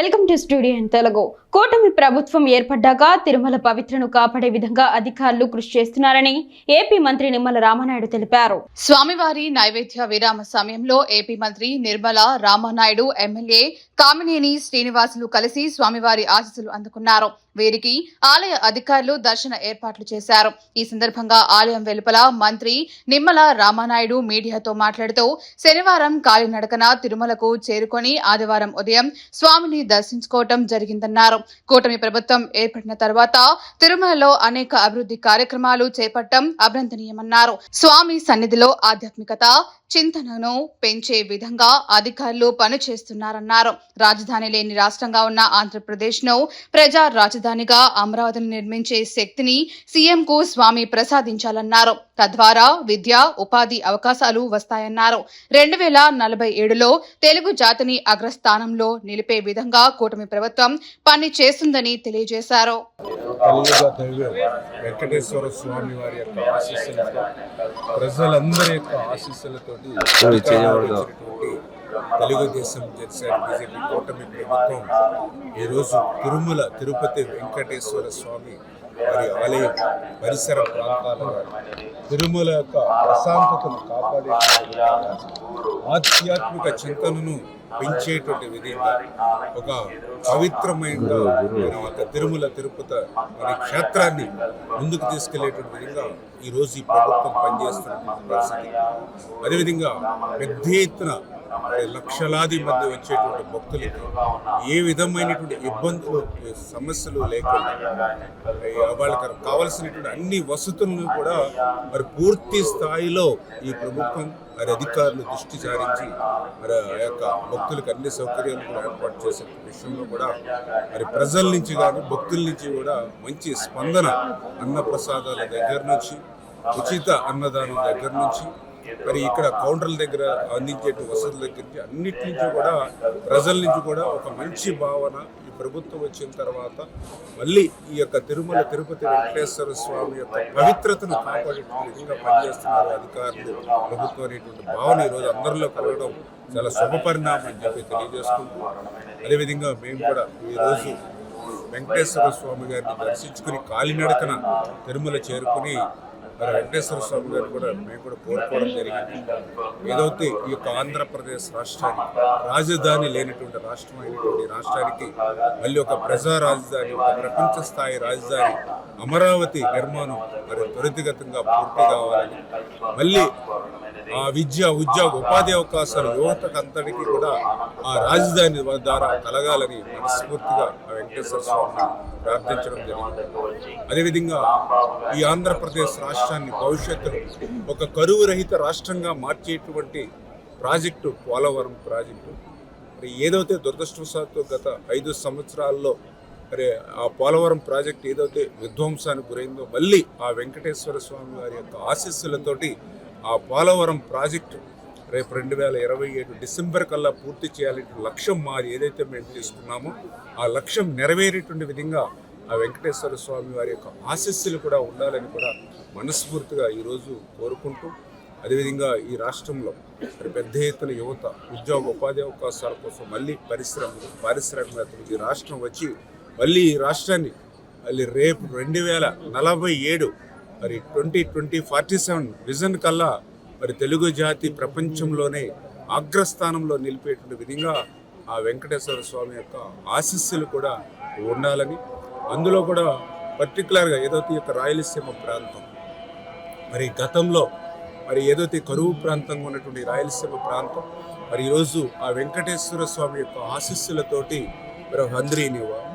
Welcome to studio in Telugu. కూటమి ప్రభుత్వం ఏర్పడ్డాక తిరుమల పవిత్రను కాపాడే విధంగా అధికారులు కృషి చేస్తున్నారని ఏపీ మంత్రి నిమ్మల రామనాయుడు తెలిపారు. స్వామివారి నైవేద్య విరామ సమయంలో ఏపీ మంత్రి నిర్మల రామనాయుడు ఎమ్మెల్యే కామినేని శ్రీనివాసులు కలిసి స్వామివారి ఆశీస్సులు అందుకున్నారు. వీరికి ఆలయ అధికారులు దర్శన ఏర్పాట్లు చేశారు. ఈ సందర్భంగా ఆలయం వెలుపల మంత్రి నిమ్మల రామనాయుడు మీడియాతో మాట్లాడుతూ శనివారం కాలినడకన తిరుమలకు చేరుకొని ఆదివారం ఉదయం స్వామిని దర్శించుకోవటం జరిగిందన్నారు. కూటమి ప్రభుత్వం ఏర్పడిన తర్వాత తిరుమలలో అనేక అభివృద్ధి కార్యక్రమాలు చేపట్టడం అభినందనీయమన్నారు. స్వామి సన్నిధిలో ఆధ్యాత్మికత చింతనను పెంచే విధంగా అధికారులు పనిచేస్తున్నారన్నారు. రాజధాని లేని రాష్ట్రంగా ఉన్న ఆంధ్రప్రదేశ్ను ప్రజా రాజధానిగా అమరావతిని నిర్మించే శక్తిని సీఎం కు స్వామి ప్రసాదించాలన్నారు. తద్వారా విద్య ఉపాధి అవకాశాలు వస్తాయన్నారు. రెండు వేల నలభై ఏడులో తెలుగు జాతిని అగ్రస్థానంలో నిలిపే విధంగా కూటమి ప్రభుత్వం పని చేస్తుందని తెలియజేశారు. కలియుగ దైవం వెంకటేశ్వర స్వామి వారి యొక్క ఆశీస్సులతో ప్రజలందరి యొక్క ఆశీస్సులతోటి తెలుగుదేశం జనసేన బీజేపీ కూటమి ప్రభుత్వం ఈరోజు తిరుమల తిరుపతి వెంకటేశ్వర స్వామి మరి ఆలయం పరిసర ప్రాంతాలలో తిరుమల యొక్క ప్రశాంతతను కాపాడే ఆధ్యాత్మిక చింతనను పెంచేటువంటి విధంగా ఒక పవిత్రమైన మరి తిరుమల తిరుపతి మరి క్షేత్రాన్ని ముందుకు తీసుకెళ్ళేటువంటి విధంగా ఈ రోజు ఈ ప్రభుత్వం పనిచేస్తున్న పరిస్థితి. అదేవిధంగా పెద్ద ఎత్తున లక్షలాది మంది వచ్చేటువంటి భక్తులకి ఏ విధమైనటువంటి ఇబ్బందులు సమస్యలు లేకుండా వాళ్ళకి కావలసినటువంటి అన్ని వసతులను కూడా మరి పూర్తి స్థాయిలో ఈ ప్రభుత్వం మరి అధికారులు దృష్టి సారించి మరి ఆ యొక్క భక్తులకు అన్ని సౌకర్యాలు కూడా ఏర్పాటు చేసే విషయంలో కూడా మరి ప్రజల నుంచి కానీ భక్తుల నుంచి కూడా మంచి స్పందన అన్న ప్రసాదాల దగ్గర నుంచి ఉచిత అన్నదానం దగ్గర నుంచి మరి ఇక్కడ కౌంటర్ల దగ్గర అందించే వసతుల దగ్గర నుంచి అన్నిటి నుంచి కూడా ప్రజల నుంచి కూడా ఒక మంచి భావన ఈ ప్రభుత్వం వచ్చిన తర్వాత మళ్ళీ ఈ యొక్క తిరుమల తిరుపతి వెంకటేశ్వర స్వామి యొక్క పవిత్రతను కాపాడేటువంటి విధంగా పనిచేస్తున్నారు అధికారులు. ప్రభుత్వం అనేటువంటి భావన ఈరోజు అందరిలో కలగడం చాలా శుభ పరిణామం అని చెప్పి తెలియజేసుకుంటూ అదేవిధంగా మేము కూడా ఈరోజు వెంకటేశ్వర స్వామి గారిని దర్శించుకుని కాలినడకన తిరుమల చేరుకుని మరి వెంకటేశ్వర స్వామి గారు కూడా మేము కూడా కోరుకోవడం జరిగింది. ఏదైతే ఈ యొక్క ఆంధ్రప్రదేశ్ రాష్ట్రానికి రాజధాని లేనటువంటి రాష్ట్రం అయినటువంటి రాష్ట్రానికి మళ్ళీ ఒక ప్రజా రాజధాని ఒక ప్రపంచ స్థాయి రాజధాని అమరావతి నిర్మాణం మరి త్వరితగతంగా పూర్తి కావాలని మళ్ళీ విద్య ఉద్యోగ ఉపాధి అవకాశాలు యువతకు అంతటికీ కూడా ఆ రాజధాని ద్వారా కలగాలని మనస్ఫూర్తిగా ఆ వెంకటేశ్వర స్వామిని ప్రార్థించడం జరిగింది. అదేవిధంగా ఈ ఆంధ్రప్రదేశ్ రాష్ట్రాన్ని భవిష్యత్తులో ఒక కరువు రహిత రాష్ట్రంగా మార్చేటువంటి ప్రాజెక్టు పోలవరం ప్రాజెక్టు. మరి ఏదైతే దురదృష్టవశాత్తు గత ఐదు సంవత్సరాల్లో మరి ఆ పోలవరం ప్రాజెక్ట్ ఏదైతే విధ్వంసానికి గురైందో మళ్ళీ ఆ వెంకటేశ్వర స్వామి వారి యొక్క ఆశీస్సులతోటి ఆ పోలవరం ప్రాజెక్టు రేపు రెండు వేల ఇరవై ఏడు డిసెంబర్ కల్లా పూర్తి చేయాలనే లక్ష్యం మాది ఏదైతే మేము తీసుకున్నామో ఆ లక్ష్యం నెరవేరేటువంటి విధంగా ఆ వెంకటేశ్వర స్వామి వారి యొక్క ఆశస్సులు కూడా ఉండాలని కూడా మనస్ఫూర్తిగా ఈరోజు కోరుకుంటూ అదేవిధంగా ఈ రాష్ట్రంలో పెద్ద ఎత్తున యువత ఉద్యోగ ఉపాధి అవకాశాల కోసం మళ్ళీ పరిశ్రమలు పారిశ్రామికవేత్తలు ఈ రాష్ట్రం వచ్చి మళ్ళీ ఈ రాష్ట్రాన్ని మళ్ళీ రేపు రెండు వేల నలభై ఏడు మరి twenty twenty forty seven vision కల్లా మరి తెలుగు జాతి ప్రపంచంలోనే అగ్రస్థానంలో నిలిపేటువంటి విధంగా ఆ వెంకటేశ్వర స్వామి యొక్క ఆశీస్సులు కూడా ఉండాలని. అందులో కూడా పర్టికులర్గా ఏదైతే యొక్క రాయలసీమ ప్రాంతం మరి గతంలో మరి ఏదైతే కరువు ప్రాంతంగా ఉన్నటువంటి రాయలసీమ ప్రాంతం మరి ఈరోజు ఆ వెంకటేశ్వర స్వామి యొక్క ఆశీస్సులతోటి మరి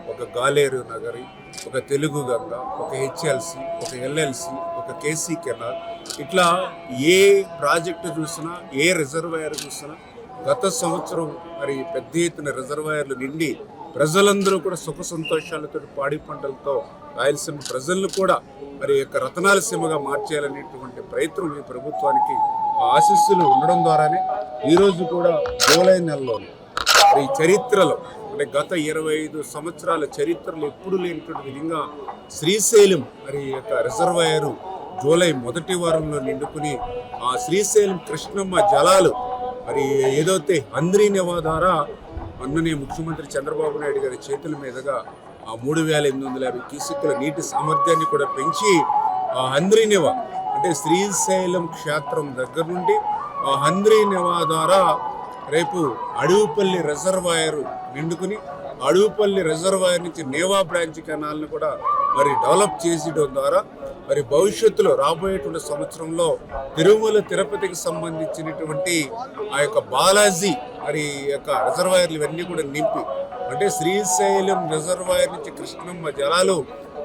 ఒక గాలేరు నగరి ఒక తెలుగు గంగ ఒక హెచ్ఎల్సి ఒక ఎల్ఎల్సి ఒక కేసీ కెనాల్. ఇట్లా ఏ ప్రాజెక్టు చూసినా ఏ రిజర్వాయర్ చూసినా గత సంవత్సరం మరి పెద్ద ఎత్తున రిజర్వాయర్లు నిండి ప్రజలందరూ కూడా సుఖ సంతోషాలతో పాడి పంటలతో రాయలసీమ ప్రజలను కూడా మరి యొక్క రతనాల సీమగా మార్చేయాలనేటువంటి ప్రయత్నం ఈ ప్రభుత్వానికి ఆ ఉండడం ద్వారానే ఈరోజు కూడా జూలై నెలలోనే మరి ఈ చరిత్రలో అంటే గత ఇరవై ఐదు సంవత్సరాల చరిత్రలో ఎప్పుడు లేనటువంటి విధంగా శ్రీశైలం మరి యొక్క రిజర్వాయరు జూలై మొదటి వారంలో నిండుకుని ఆ శ్రీశైలం కృష్ణమ్మ జలాలు మరి ఏదైతే అంద్రీనివా ద్వారా మొన్ననే ముఖ్యమంత్రి చంద్రబాబు నాయుడు గారి చేతుల మీదుగా ఆ మూడు వేల ఎనిమిది వందల యాభై క్యూసెక్కుల నీటి సామర్థ్యాన్ని కూడా పెంచి ఆ హంద్రీనివా అంటే శ్రీశైలం క్షేత్రం దగ్గర నుండి ఆ హంద్రీనివా ద్వారా రేపు అడవుపల్లి రిజర్వాయర్ నిండుకుని అడవుపల్లి రిజర్వాయర్ నుంచి నేవా బ్రాంచ్ కెనాల్ని కూడా మరి డెవలప్ చేసేయడం ద్వారా మరి భవిష్యత్తులో రాబోయేటువంటి సంవత్సరంలో తిరుమల తిరుపతికి సంబంధించినటువంటి ఆ యొక్క బాలాజీ మరి ఈ యొక్క రిజర్వాయర్లు ఇవన్నీ కూడా నింపి అంటే శ్రీశైలం రిజర్వాయర్ నుంచి కృష్ణమ్మ జలాలు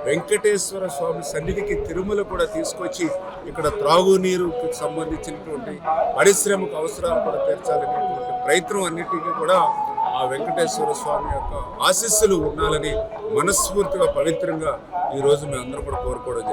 వెంకటేశ్వర స్వామి సన్నిధికి తిరుమల కూడా తీసుకొచ్చి ఇక్కడ త్రాగునీరుకు సంబంధించినటువంటి పరిశ్రమకు అవసరాలు కూడా తీర్చాలనేటువంటి ప్రయత్నం అన్నిటికీ కూడా ఆ వెంకటేశ్వర స్వామి యొక్క ఆశీస్సులు ఉండాలని మనస్ఫూర్తిగా పవిత్రంగా ఈ మేము అందరం కూడా కోరుకోవడం జరిగింది.